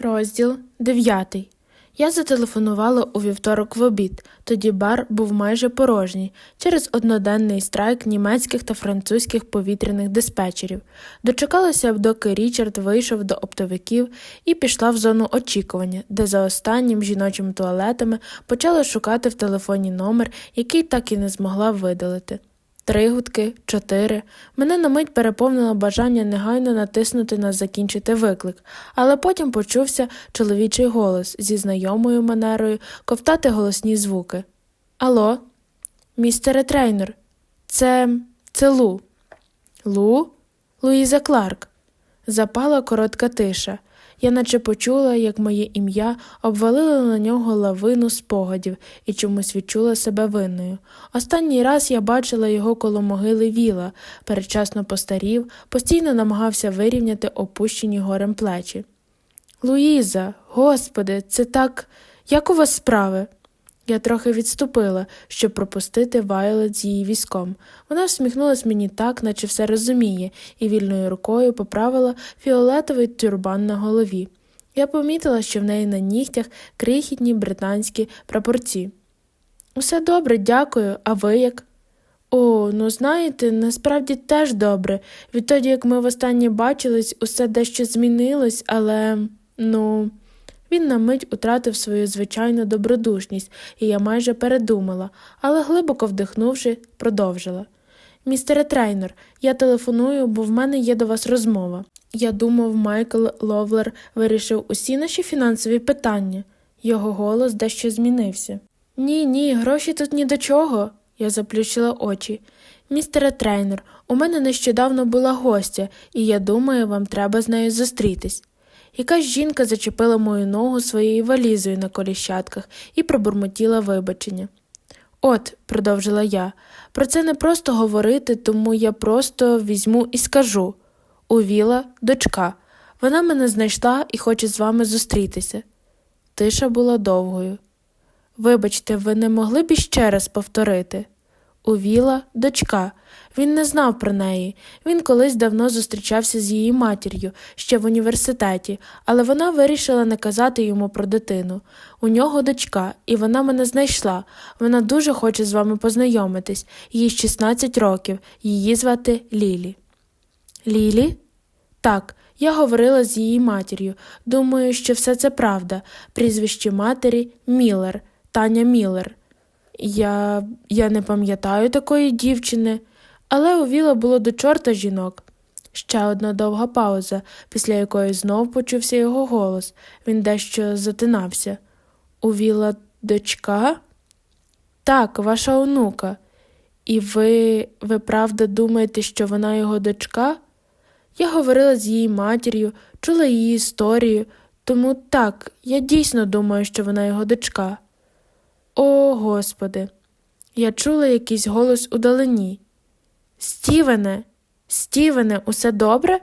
Розділ 9. Я зателефонувала у вівторок в обід. Тоді бар був майже порожній через одноденний страйк німецьких та французьких повітряних диспетчерів. Дочекалася, доки Річард вийшов до оптовиків і пішла в зону очікування, де за останнім жіночими туалетами почала шукати в телефоні номер, який так і не змогла видалити. Три гудки, чотири. Мене на мить переповнило бажання негайно натиснути на закінчити виклик, але потім почувся чоловічий голос зі знайомою манерою ковтати голосні звуки. Алло, містере трейнер, це. це Лу. Лу? Луїза Кларк. Запала коротка тиша. Я наче почула, як моє ім'я обвалило на нього лавину спогадів і чомусь відчула себе винною. Останній раз я бачила його коло могили віла, передчасно постарів, постійно намагався вирівняти опущені горем плечі. Луїза, господи, це так. Як у вас справи? Я трохи відступила, щоб пропустити Вайолет з її візком. Вона всміхнулась мені так, наче все розуміє, і вільною рукою поправила фіолетовий тюрбан на голові. Я помітила, що в неї на нігтях крихітні британські прапорці. Усе добре, дякую, а ви як? О, ну знаєте, насправді теж добре. Відтоді, як ми востаннє бачились, усе дещо змінилось, але ну. Він на мить утратив свою звичайну добродушність, і я майже передумала, але глибоко вдихнувши, продовжила. Містере трейнер, я телефоную, бо в мене є до вас розмова. Я думав, Майкл Ловлер вирішив усі наші фінансові питання. Його голос дещо змінився. Ні, ні, гроші тут ні до чого. Я заплющила очі. Містере трейнер, у мене нещодавно була гостя, і я думаю, вам треба з нею зустрітись. Якась жінка зачепила мою ногу своєю валізою на коліщатках і пробурмотіла вибачення. От, продовжила я, про це не просто говорити, тому я просто візьму і скажу у Віла дочка. Вона мене знайшла і хоче з вами зустрітися. Тиша була довгою. Вибачте, ви не могли б іще раз повторити? У Віла дочка. Він не знав про неї. Він колись давно зустрічався з її матір'ю ще в університеті, але вона вирішила не казати йому про дитину. У нього дочка, і вона мене знайшла. Вона дуже хоче з вами познайомитись. Їй 16 років. Її звати Лілі. Лілі? Так, я говорила з її матір'ю. Думаю, що все це правда. Прізвище матері Міллер, Таня Міллер. Я я не пам'ятаю такої дівчини, але у Віла було до чорта жінок. Ще одна довга пауза, після якої знов почувся його голос. Він дещо затинався. У Віла дочка? Так, ваша онука. І ви, ви правда думаєте, що вона його дочка? Я говорила з її матір'ю, чула її історію, тому так, я дійсно думаю, що вона його дочка. О, Господи, я чула якийсь голос удалині. Стівене, Стівене, усе добре?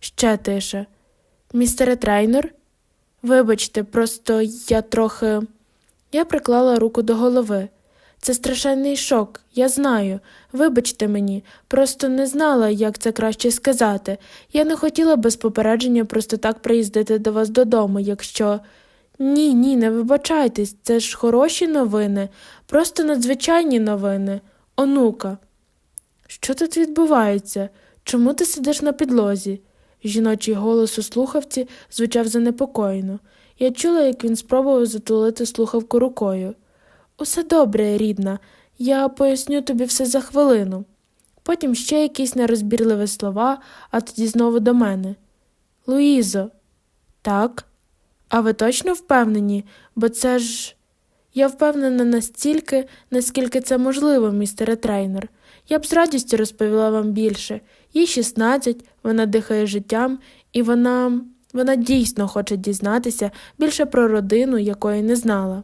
Ще тише. Містере трейнер? Вибачте, просто я трохи. Я приклала руку до голови. Це страшенний шок, я знаю. Вибачте мені, просто не знала, як це краще сказати. Я не хотіла без попередження просто так приїздити до вас додому, якщо. Ні, ні, не вибачайтесь, це ж хороші новини, просто надзвичайні новини. Онука. Що тут відбувається? Чому ти сидиш на підлозі? Жіночий голос у слухавці звучав занепокоєно. Я чула, як він спробував затулити слухавку рукою. Усе добре, рідна, я поясню тобі все за хвилину. Потім ще якісь нерозбірливі слова, а тоді знову до мене. Луїзо, так? А ви точно впевнені? Бо це ж. Я впевнена настільки, наскільки це можливо, містере трейнер. Я б з радістю розповіла вам більше. Їй 16, вона дихає життям, і вона. вона дійсно хоче дізнатися більше про родину, якої не знала.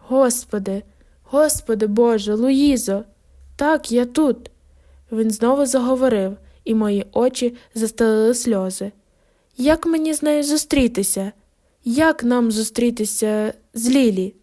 Господи, Господи Боже, Луїзо, так, я тут. Він знову заговорив, і мої очі застелили сльози. Як мені з нею зустрітися? Як нам зустрітися з Лілі?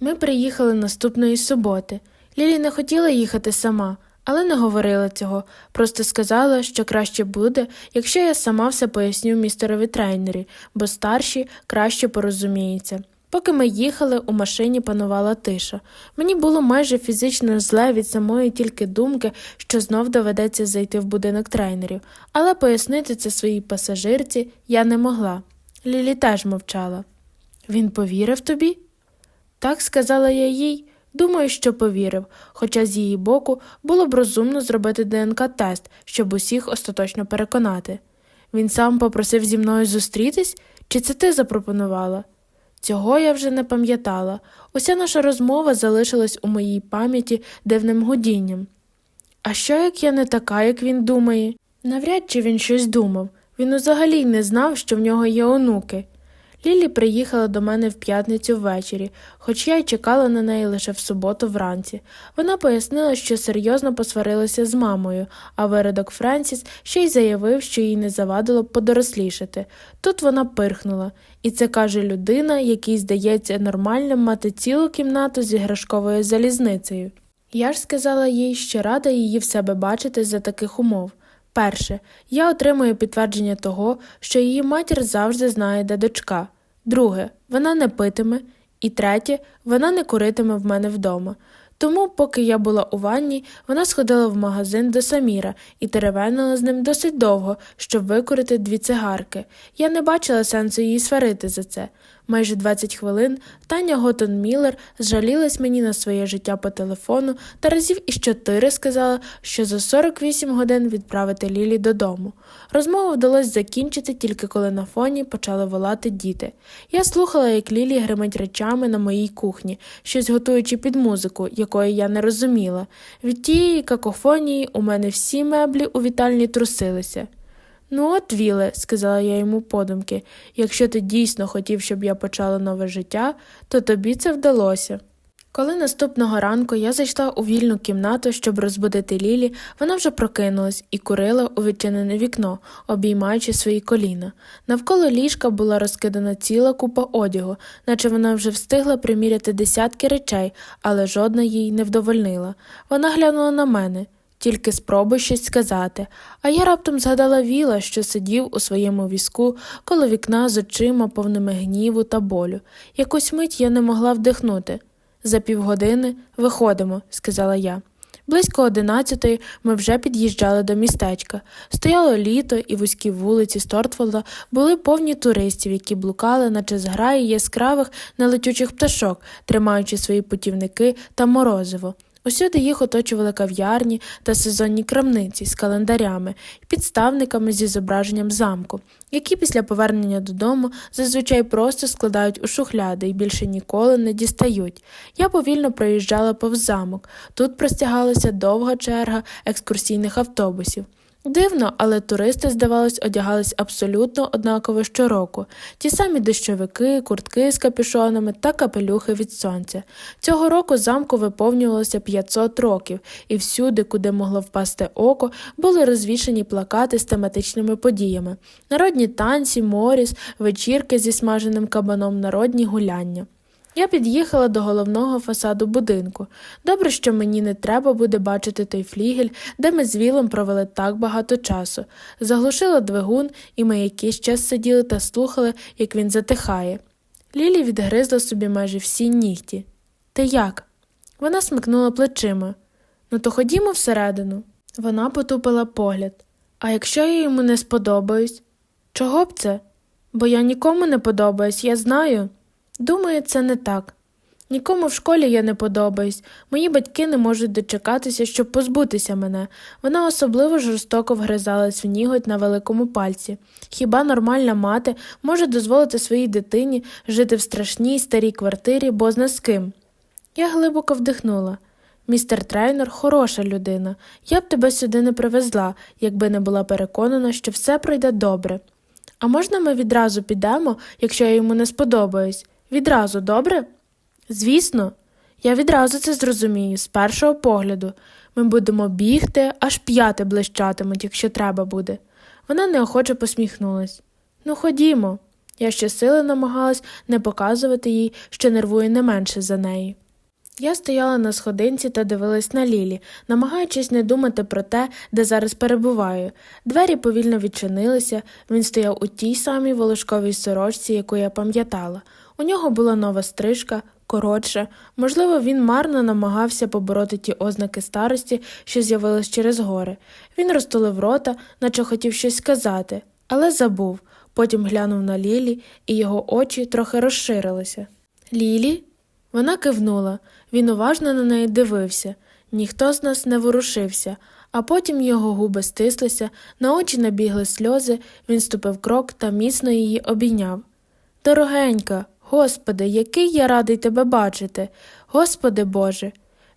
Ми приїхали наступної суботи. Лілі не хотіла їхати сама, але не говорила цього, просто сказала, що краще буде, якщо я сама все поясню містерові трейнері, бо старші краще порозуміються. Поки ми їхали, у машині панувала тиша. Мені було майже фізично зле від самої тільки думки, що знов доведеться зайти в будинок трейнерів, але пояснити це своїй пасажирці я не могла. Лілі теж мовчала. Він повірив тобі? Так сказала я їй. Думаю, що повірив, хоча з її боку було б розумно зробити ДНК-тест, щоб усіх остаточно переконати. Він сам попросив зі мною зустрітись, чи це ти запропонувала? Цього я вже не пам'ятала. Уся наша розмова залишилась у моїй пам'яті дивним гудінням. А що як я не така, як він думає? Навряд чи він щось думав. Він взагалі не знав, що в нього є онуки. Лілі приїхала до мене в п'ятницю ввечері, хоч я й чекала на неї лише в суботу вранці. Вона пояснила, що серйозно посварилася з мамою, а виродок Френсіс ще й заявив, що їй не завадило подорослішати. Тут вона пирхнула, і це каже людина, якій здається нормальним мати цілу кімнату з іграшковою залізницею. Я ж сказала їй, що рада її в себе бачити за таких умов. Перше, я отримую підтвердження того, що її матір завжди знає, де дочка. Друге, вона не питиме. І третє, вона не куритиме в мене вдома. Тому, поки я була у ванні, вона сходила в магазин до Саміра і теревенила з ним досить довго, щоб викурити дві цигарки. Я не бачила сенсу її сварити за це. Майже 20 хвилин Таня Готон Міллер зжалілась мені на своє життя по телефону та разів із чотири сказала, що за 48 годин відправити Лілі додому. Розмову вдалося закінчити тільки коли на фоні почали волати діти. Я слухала, як Лілі гримить речами на моїй кухні, щось готуючи під музику, якої я не розуміла. Від тієї какофонії у мене всі меблі у вітальні трусилися. Ну, от, Віле, сказала я йому подумки, якщо ти дійсно хотів, щоб я почала нове життя, то тобі це вдалося. Коли наступного ранку я зайшла у вільну кімнату, щоб розбудити Лілі, вона вже прокинулась і курила у відчинене вікно, обіймаючи свої коліна. Навколо ліжка була розкидана ціла купа одягу, наче вона вже встигла приміряти десятки речей, але жодна їй не вдовольнила. Вона глянула на мене. Тільки спробуй щось сказати, а я раптом згадала Віла, що сидів у своєму візку коло вікна з очима повними гніву та болю. Якусь мить я не могла вдихнути. За півгодини виходимо, сказала я. Близько одинадцятої ми вже під'їжджали до містечка. Стояло літо, і вузькі вулиці Стортфолда були повні туристів, які блукали, наче зграї яскравих нелетючих пташок, тримаючи свої путівники та морозиво. Усюди їх оточували кав'ярні та сезонні крамниці з календарями і підставниками зі зображенням замку, які після повернення додому зазвичай просто складають у шухляди і більше ніколи не дістають. Я повільно проїжджала повз замок. Тут простягалася довга черга екскурсійних автобусів. Дивно, але туристи, здавалось, одягались абсолютно однаково щороку ті самі дощовики, куртки з капюшонами та капелюхи від сонця. Цього року замку виповнювалося 500 років, і всюди, куди могло впасти око, були розвішені плакати з тематичними подіями: народні танці, моріс, вечірки зі смаженим кабаном, народні гуляння. Я під'їхала до головного фасаду будинку. Добре, що мені не треба буде бачити той флігель, де ми з Вілом провели так багато часу. Заглушила двигун, і ми якийсь час сиділи та слухали, як він затихає. Лілі відгризла собі майже всі нігті. Ти як? Вона смикнула плечима. Ну, то ходімо всередину. Вона потупила погляд. А якщо я йому не сподобаюсь? Чого б це? Бо я нікому не подобаюсь, я знаю. Думаю, це не так. Нікому в школі я не подобаюсь. Мої батьки не можуть дочекатися, щоб позбутися мене. Вона особливо жорстоко вгризалась в ніготь на великому пальці. Хіба нормальна мати може дозволити своїй дитині жити в страшній старій квартирі, бозна з ким? Я глибоко вдихнула. Містер трейнер хороша людина. Я б тебе сюди не привезла, якби не була переконана, що все пройде добре. А можна ми відразу підемо, якщо я йому не сподобаюсь? Відразу, добре? Звісно, я відразу це зрозумію, з першого погляду. Ми будемо бігти, аж п'яти блищатимуть, якщо треба буде. Вона неохоче посміхнулась. Ну, ходімо. Я щосили намагалась не показувати їй, що нервує не менше за неї. Я стояла на сходинці та дивилась на Лілі, намагаючись не думати про те, де зараз перебуваю. Двері повільно відчинилися, він стояв у тій самій волошковій сорочці, яку я пам'ятала. У нього була нова стрижка, коротша. Можливо, він марно намагався побороти ті ознаки старості, що з'явились через гори. Він розтулив рота, наче хотів щось сказати, але забув. Потім глянув на Лілі, і його очі трохи розширилися. Лілі? Вона кивнула. Він уважно на неї дивився. Ніхто з нас не ворушився, а потім його губи стислися, на очі набігли сльози, він ступив крок та міцно її обійняв. Дорогенька, Господи, який я радий тебе бачити. Господи Боже.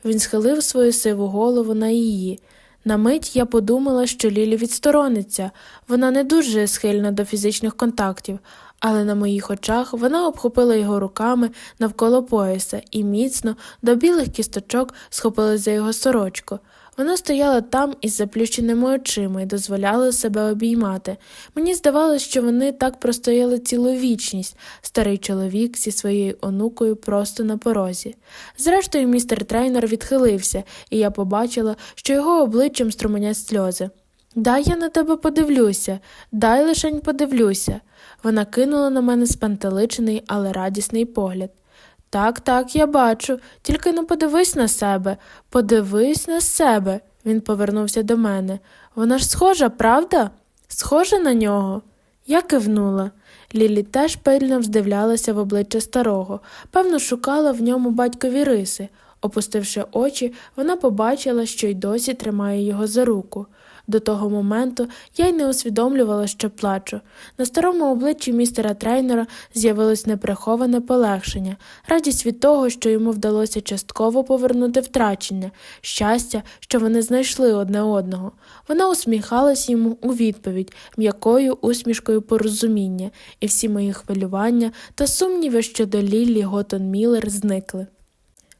Він схилив свою сиву голову на її. На мить я подумала, що Лілі відсторониться, вона не дуже схильна до фізичних контактів, але на моїх очах вона обхопила його руками навколо пояса і міцно до білих кісточок схопилась за його сорочку. Вона стояла там із заплющеними очима і дозволяла себе обіймати. Мені здавалося, що вони так простояли цілу вічність, старий чоловік зі своєю онукою просто на порозі. Зрештою, містер трейнер відхилився, і я побачила, що його обличчям струменять сльози. Дай я на тебе подивлюся, дай лишень подивлюся. Вона кинула на мене спантеличений, але радісний погляд. Так, так, я бачу, тільки не подивись на себе, подивись на себе. Він повернувся до мене. Вона ж схожа, правда? Схожа на нього? Я кивнула. Лілі теж пильно вздивлялася в обличчя старого, певно, шукала в ньому батькові риси. Опустивши очі, вона побачила, що й досі тримає його за руку. До того моменту я й не усвідомлювала, що плачу. На старому обличчі містера трейнера з'явилось неприховане полегшення, радість від того, що йому вдалося частково повернути втрачення, щастя, що вони знайшли одне одного. Вона усміхалась йому у відповідь, м'якою усмішкою порозуміння, і всі мої хвилювання та сумніви щодо Ліллі Готон Міллер зникли.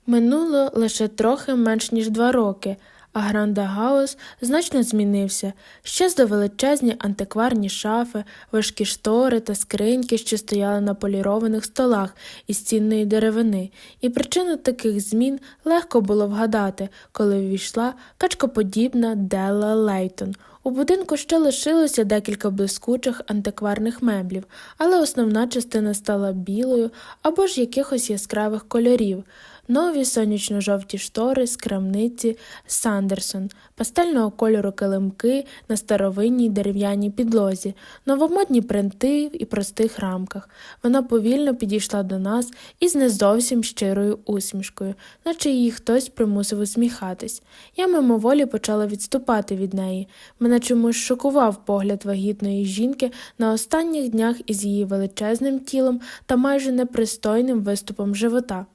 Минуло лише трохи менш ніж два роки, а Гранда Гаус значно змінився. Щезли величезні антикварні шафи, важкі штори та скриньки, що стояли на полірованих столах із цінної деревини, і причину таких змін легко було вгадати, коли ввійшла качкоподібна Делла Лейтон. У будинку ще лишилося декілька блискучих антикварних меблів, але основна частина стала білою або ж якихось яскравих кольорів. Нові сонячно-жовті штори з крамниці Сандерсон, пастельного кольору килимки на старовинній дерев'яній підлозі, новомодні принти і простих рамках. Вона повільно підійшла до нас із не зовсім щирою усмішкою, наче її хтось примусив усміхатись. Я мимоволі почала відступати від неї. Мене чомусь шокував погляд вагітної жінки на останніх днях із її величезним тілом та майже непристойним виступом живота.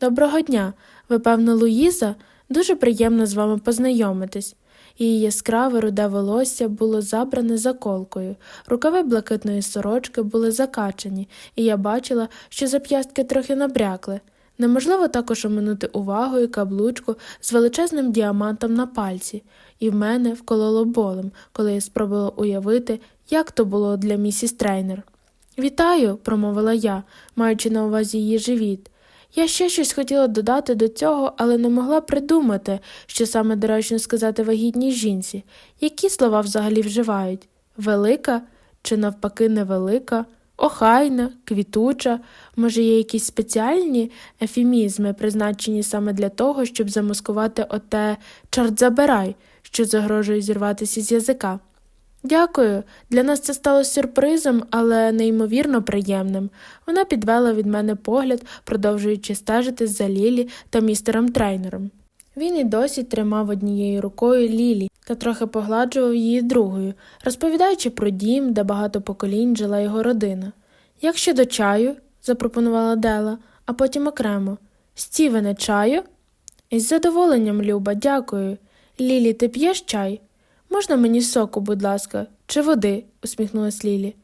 Доброго дня, ви, певно, Луїза? Дуже приємно з вами познайомитись. Її яскраве руде волосся було забране заколкою, рукави блакитної сорочки були закачані, і я бачила, що зап'ястки трохи набрякли. Неможливо також оминути увагою каблучку з величезним діамантом на пальці, і в мене вкололо болем, коли я спробувала уявити, як то було для місіс трейнер. Вітаю, промовила я, маючи на увазі її живіт. Я ще щось хотіла додати до цього, але не могла придумати, що саме доречно сказати вагітній жінці, які слова взагалі вживають? Велика чи навпаки невелика, охайна, квітуча, може, є якісь спеціальні ефемізми, призначені саме для того, щоб замаскувати оте чорт забирай, що загрожує зірватися з язика. Дякую. Для нас це стало сюрпризом, але неймовірно приємним. Вона підвела від мене погляд, продовжуючи стежити за Лілі та містером трейнером. Він і досі тримав однією рукою Лілі та трохи погладжував її другою, розповідаючи про дім, де багато поколінь жила його родина. Як щодо чаю? запропонувала Дела, а потім окремо. Стівене, чаю? Із задоволенням, Люба, дякую. Лілі, ти п'єш чай? Можна мені соку, будь ласка, чи води? усміхнулась Лілі.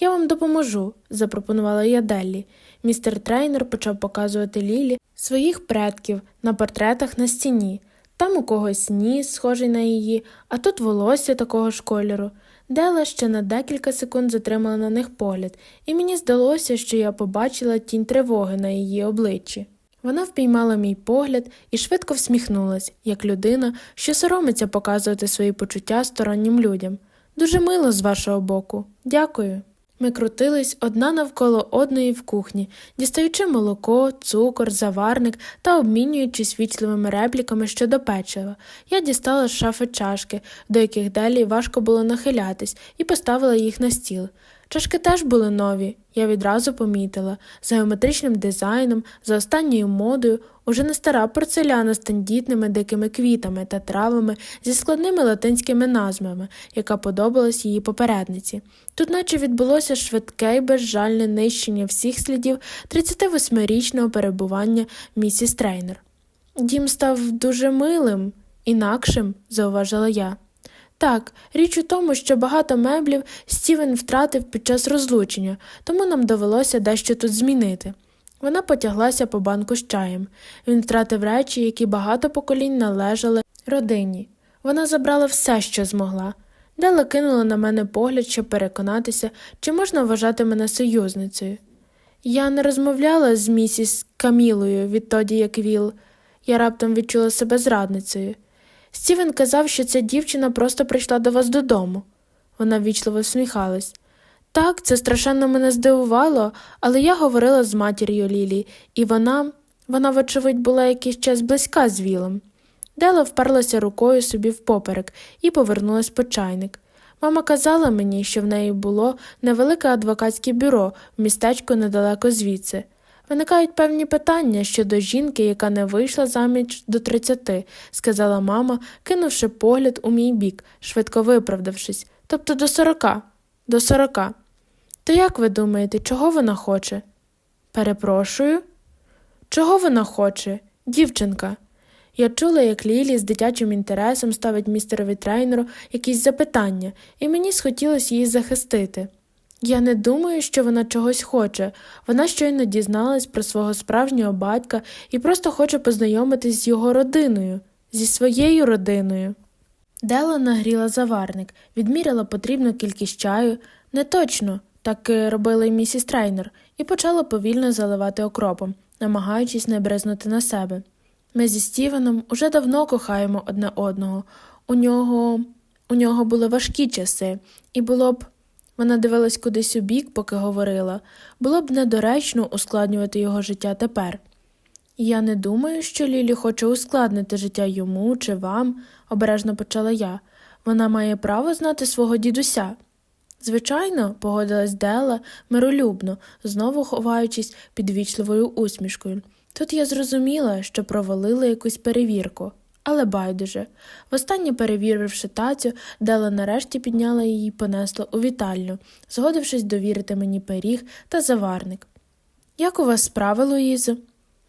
Я вам допоможу, запропонувала я Деллі. Містер трейнер почав показувати Лілі своїх предків на портретах на стіні. Там у когось ніс, схожий на її, а тут волосся такого ж кольору. Дела ще на декілька секунд затримала на них погляд, і мені здалося, що я побачила тінь тривоги на її обличчі. Вона впіймала мій погляд і швидко всміхнулась, як людина, що соромиться показувати свої почуття стороннім людям. Дуже мило з вашого боку. Дякую. Ми крутились одна навколо одної в кухні, дістаючи молоко, цукор, заварник та обмінюючись вічливими репліками щодо печива. Я дістала з шафи чашки, до яких далі важко було нахилятись, і поставила їх на стіл. Чашки теж були нові, я відразу помітила, з геометричним дизайном, за останньою модою, уже не стара порцеляна з тендітними дикими квітами та травами зі складними латинськими назвами, яка подобалась її попередниці. Тут наче відбулося швидке й безжальне нищення всіх слідів 38-річного перебування місіс Трейнер. Дім став дуже милим, інакшим, зауважила я. Так, річ у тому, що багато меблів Стівен втратив під час розлучення, тому нам довелося дещо тут змінити. Вона потяглася по банку з чаєм. Він втратив речі, які багато поколінь належали родині. Вона забрала все, що змогла. Дела кинула на мене погляд, щоб переконатися, чи можна вважати мене союзницею. Я не розмовляла з місіс Камілою відтоді, як Віл. Я раптом відчула себе зрадницею. Стівен казав, що ця дівчина просто прийшла до вас додому. Вона ввічливо всміхалась. Так, це страшенно мене здивувало, але я говорила з матір'ю Лілі, і вона, вона, вочевидь, була якийсь час близька з Вілом. Дела вперлася рукою собі впоперек і повернулась по чайник. Мама казала мені, що в неї було невелике адвокатське бюро в містечку недалеко звідси. Виникають певні питання щодо жінки, яка не вийшла заміж до тридцяти, сказала мама, кинувши погляд у мій бік, швидко виправдавшись, тобто до сорока. До сорока. То як ви думаєте, чого вона хоче? Перепрошую. Чого вона хоче? Дівчинка. Я чула, як Лілі з дитячим інтересом ставить містерові трейнеру якісь запитання, і мені схотілося її захистити. Я не думаю, що вона чогось хоче. Вона щойно дізналась про свого справжнього батька і просто хоче познайомитись з його родиною, зі своєю родиною. Дела нагріла заварник, відміряла потрібну кількість чаю, не точно, так робила й місіс Трейнер, і почала повільно заливати окропом, намагаючись не брезнути на себе. Ми зі Стівеном уже давно кохаємо одне одного. У нього у нього були важкі часи, і було б. Вона дивилась кудись у бік, поки говорила, було б недоречно ускладнювати його життя тепер. Я не думаю, що Лілі хоче ускладнити життя йому чи вам, обережно почала я. Вона має право знати свого дідуся. Звичайно, погодилась Дела миролюбно, знову ховаючись під вічливою усмішкою. Тут я зрозуміла, що провалила якусь перевірку. Але байдуже. Востаннє перевіривши тацю, Дела нарешті підняла її і понесла у вітальню, згодившись довірити мені пиріг та заварник. Як у вас справи, Луїзо?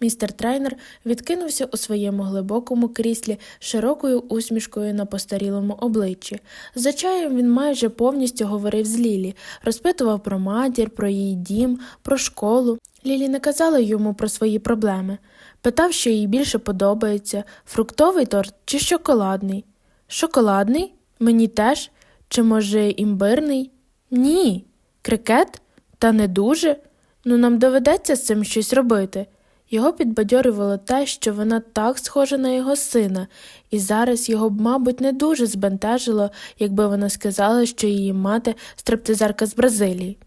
Містер трейнер відкинувся у своєму глибокому кріслі широкою усмішкою на постарілому обличчі. За чаєм він майже повністю говорив з Лілі, розпитував про матір, про її дім, про школу. Лілі не казала йому про свої проблеми. Питав, що їй більше подобається фруктовий торт чи шоколадний. Шоколадний? Мені теж? Чи, може, імбирний? Ні. Крикет? Та не дуже. Ну, нам доведеться з цим щось робити. Його підбадьорювало те, що вона так схожа на його сина, і зараз його б, мабуть, не дуже збентежило, якби вона сказала, що її мати стриптизерка з Бразилії.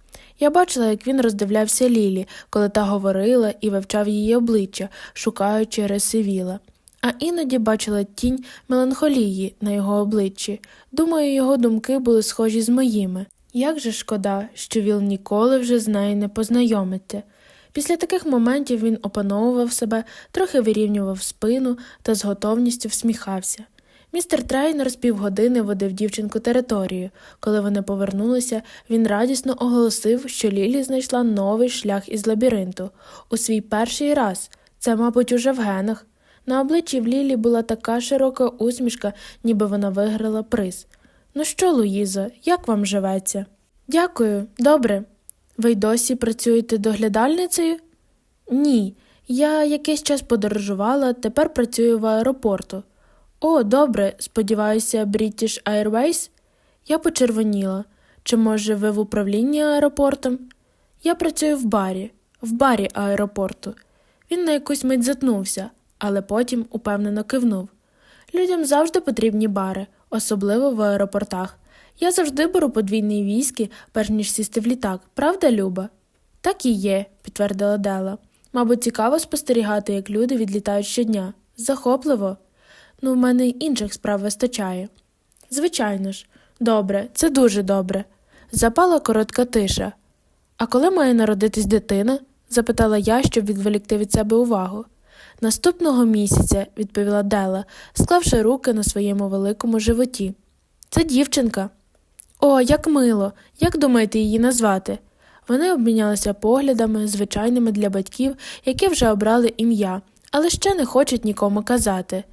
Я бачила, як він роздивлявся Лілі, коли та говорила і вивчав її обличчя, шукаючи риси віла. А іноді бачила тінь меланхолії на його обличчі. Думаю, його думки були схожі з моїми. Як же шкода, що Віл ніколи вже з нею не познайомиться. Після таких моментів він опановував себе, трохи вирівнював спину та з готовністю всміхався. Містер Трейнер з півгодини водив дівчинку територію. Коли вони повернулися, він радісно оголосив, що Лілі знайшла новий шлях із лабіринту. У свій перший раз це, мабуть, уже в генах. На обличчі в Лілі була така широка усмішка, ніби вона виграла приз. Ну що, Луїзо, як вам живеться? Дякую, добре. Ви й досі працюєте доглядальницею? Ні. Я якийсь час подорожувала, тепер працюю в аеропорту. О, добре, сподіваюся, British Airways? Я почервоніла. Чи, може, ви в управлінні аеропортом? Я працюю в барі, в барі аеропорту. Він на якусь мить затнувся, але потім упевнено кивнув. Людям завжди потрібні бари, особливо в аеропортах. Я завжди беру подвійний віскі, перш ніж сісти в літак, правда, Люба? Так і є, підтвердила Дела. Мабуть, цікаво спостерігати, як люди відлітають щодня. Захопливо. Ну, в мене й інших справ вистачає. Звичайно ж, добре, це дуже добре. Запала коротка тиша. А коли має народитись дитина? запитала я, щоб відволікти від себе увагу. Наступного місяця, відповіла Дела, склавши руки на своєму великому животі. Це дівчинка. О, як мило! Як думаєте її назвати? Вони обмінялися поглядами, звичайними для батьків, які вже обрали ім'я, але ще не хочуть нікому казати.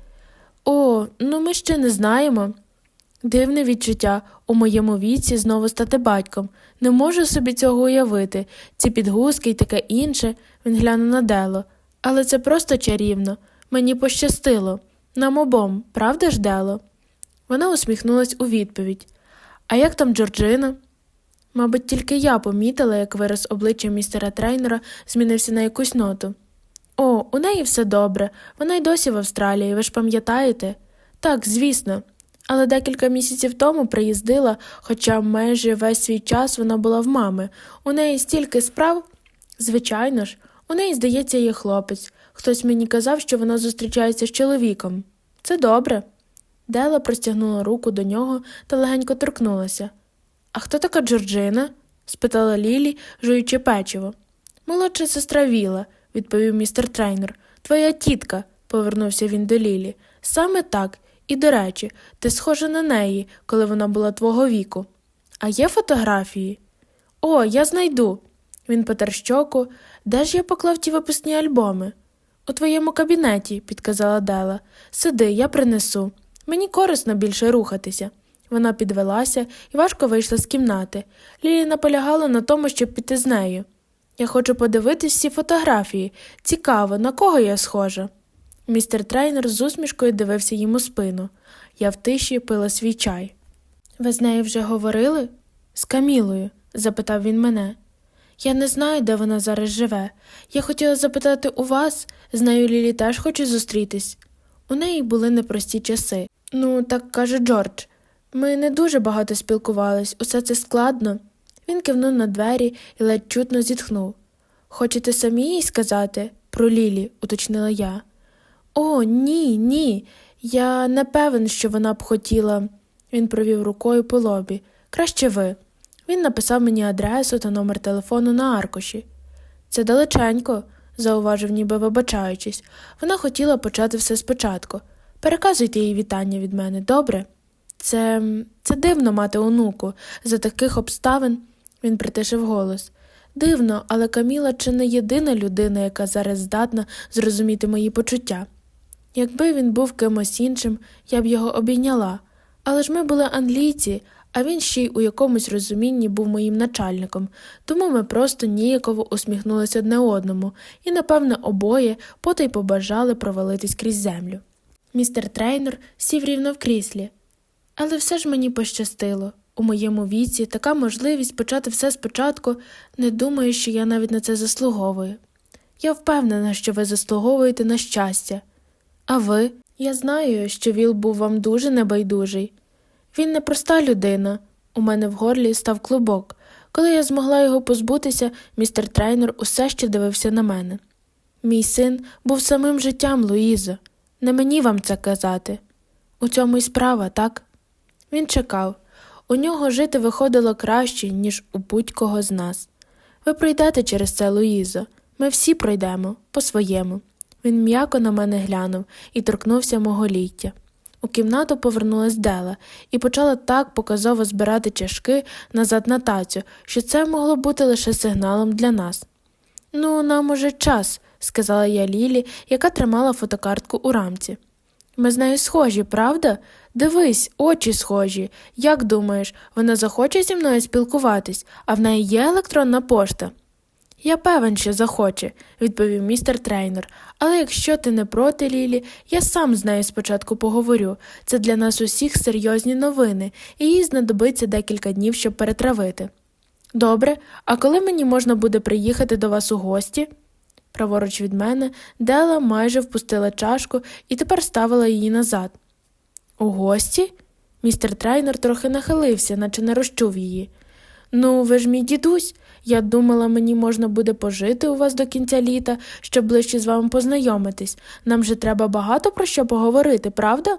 О, ну ми ще не знаємо. Дивне відчуття у моєму віці знову стати батьком. Не можу собі цього уявити. Ці підгузки й таке інше, він глянув на Дело. Але це просто чарівно. Мені пощастило. Нам обом, правда ж, Дело? Вона усміхнулась у відповідь. А як там Джорджина? Мабуть, тільки я помітила, як вираз обличчя містера трейнера змінився на якусь ноту. О, у неї все добре, вона й досі в Австралії, ви ж пам'ятаєте? Так, звісно. Але декілька місяців тому приїздила, хоча майже весь свій час вона була в мами. У неї стільки справ. Звичайно ж, у неї, здається, є хлопець. Хтось мені казав, що вона зустрічається з чоловіком. Це добре. Дела простягнула руку до нього та легенько торкнулася. А хто така Джорджина? спитала Лілі, жуючи печиво. Молодша сестра Віла, відповів містер трейнер. Твоя тітка, повернувся він до Лілі. Саме так. І, до речі, ти схожа на неї, коли вона була твого віку. А є фотографії? О, я знайду. Він потер щоку. Де ж я поклав ті випускні альбоми? У твоєму кабінеті, підказала Дела. Сиди, я принесу. Мені корисно більше рухатися. Вона підвелася і важко вийшла з кімнати. Лілі наполягала на тому, щоб піти з нею. Я хочу подивитись всі фотографії. Цікаво, на кого я схожа. Містер трейнер з усмішкою дивився йому спину. Я в тиші пила свій чай. Ви з нею вже говорили? З Камілою? запитав він мене. Я не знаю, де вона зараз живе. Я хотіла запитати у вас, з нею Лілі теж хоче зустрітись. У неї були непрості часи. Ну, так каже Джордж. Ми не дуже багато спілкувались, усе це складно. Він кивнув на двері і ледь чутно зітхнув. Хочете самі їй сказати? Про Лілі, уточнила я. О, ні, ні. Я не певен, що вона б хотіла. Він провів рукою по лобі. Краще ви. Він написав мені адресу та номер телефону на аркуші. Це далеченько, зауважив, ніби вибачаючись. Вона хотіла почати все спочатку. Переказуйте їй вітання від мене, добре? Це це дивно мати онуку. За таких обставин він притишив голос. Дивно, але Каміла чи не єдина людина, яка зараз здатна зрозуміти мої почуття. Якби він був кимось іншим, я б його обійняла. Але ж ми були англійці, а він ще й у якомусь розумінні був моїм начальником, тому ми просто ніяково усміхнулися одне одному і, напевне, обоє потай побажали провалитись крізь землю. Містер трейнер сів рівно в кріслі. Але все ж мені пощастило. У моєму віці така можливість почати все спочатку, не думаю, що я навіть на це заслуговую. Я впевнена, що ви заслуговуєте на щастя. А ви? Я знаю, що Віл був вам дуже небайдужий. Він непроста людина. У мене в горлі став клубок. Коли я змогла його позбутися, містер трейнер усе ще дивився на мене. Мій син був самим життям, Луїзо. Не мені вам це казати. У цьому й справа, так? Він чекав. У нього жити виходило краще, ніж у будь-кого з нас. Ви пройдете через це, Луїзо. Ми всі пройдемо по-своєму. Він м'яко на мене глянув і торкнувся мого ліття. У кімнату повернулась Дела і почала так показово збирати чашки назад на тацю, що це могло бути лише сигналом для нас. Ну, нам уже час, сказала я Лілі, яка тримала фотокартку у рамці. Ми з нею схожі, правда? Дивись, очі схожі. Як думаєш, вона захоче зі мною спілкуватись, а в неї є електронна пошта? Я певен, що захоче, відповів містер трейнер. Але якщо ти не проти, Лілі, я сам з нею спочатку поговорю. Це для нас усіх серйозні новини, і їй знадобиться декілька днів, щоб перетравити. Добре, а коли мені можна буде приїхати до вас у гості? Праворуч від мене Дела майже впустила чашку і тепер ставила її назад. У гості? Містер трейнер трохи нахилився, наче не розчув її. Ну, ви ж мій дідусь. Я думала, мені можна буде пожити у вас до кінця літа, щоб ближче з вами познайомитись. Нам же треба багато про що поговорити, правда?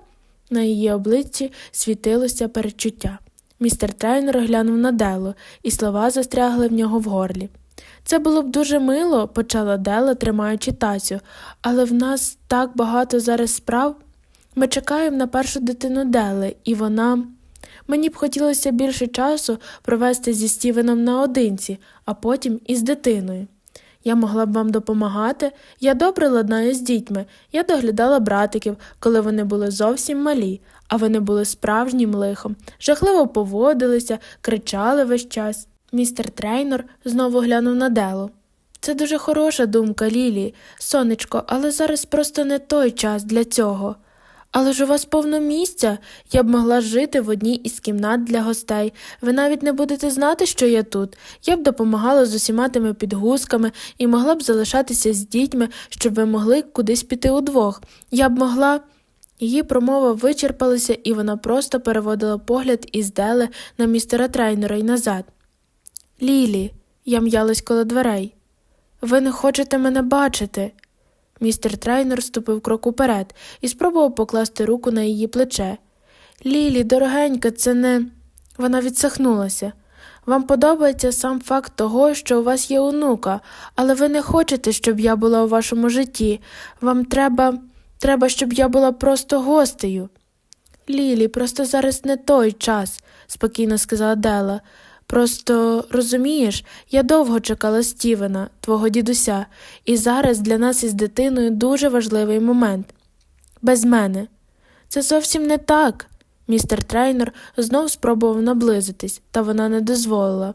На її обличчі світилося передчуття. Містер трейнер глянув на Делу, і слова застрягли в нього в горлі. Це було б дуже мило, почала Дела, тримаючи тацю, але в нас так багато зараз справ. Ми чекаємо на першу дитину Дели, і вона. Мені б хотілося більше часу провести зі Стівеном наодинці, а потім із дитиною. Я могла б вам допомагати, я добре ладнаю з дітьми, я доглядала братиків, коли вони були зовсім малі, а вони були справжнім лихом, жахливо поводилися, кричали весь час. Містер трейнер знову глянув на Делу. Це дуже хороша думка, Лілі, сонечко, але зараз просто не той час для цього. Але ж у вас повно місця. Я б могла жити в одній із кімнат для гостей. Ви навіть не будете знати, що я тут. Я б допомагала з усіма тими підгузками і могла б залишатися з дітьми, щоб ви могли кудись піти удвох. Я б могла. Її промова вичерпалася, і вона просто переводила погляд із Дели на містера трейнера і назад. Лілі, я м'ялась коло дверей. Ви не хочете мене бачити. Містер трейнер ступив крок уперед і спробував покласти руку на її плече. Лілі, дорогенька, це не. Вона відсахнулася. Вам подобається сам факт того, що у вас є онука, але ви не хочете, щоб я була у вашому житті. Вам треба, треба, щоб я була просто гостею. Лілі, просто зараз не той час, спокійно сказала Дела. Просто розумієш, я довго чекала Стівена, твого дідуся, і зараз для нас із дитиною дуже важливий момент. Без мене. Це зовсім не так. Містер трейнер знов спробував наблизитись, та вона не дозволила.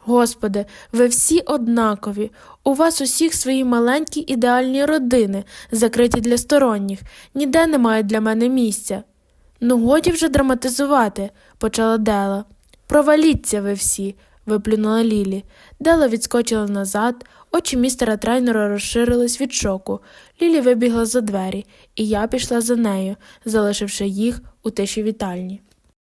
Господи, ви всі однакові. У вас усіх свої маленькі ідеальні родини, закриті для сторонніх, ніде немає для мене місця. Ну, годі вже драматизувати, почала Дела. Проваліться ви всі, виплюнула Лілі. Дела відскочила назад, очі містера трейнера розширились від шоку. Лілі вибігла за двері, і я пішла за нею, залишивши їх у тиші вітальні.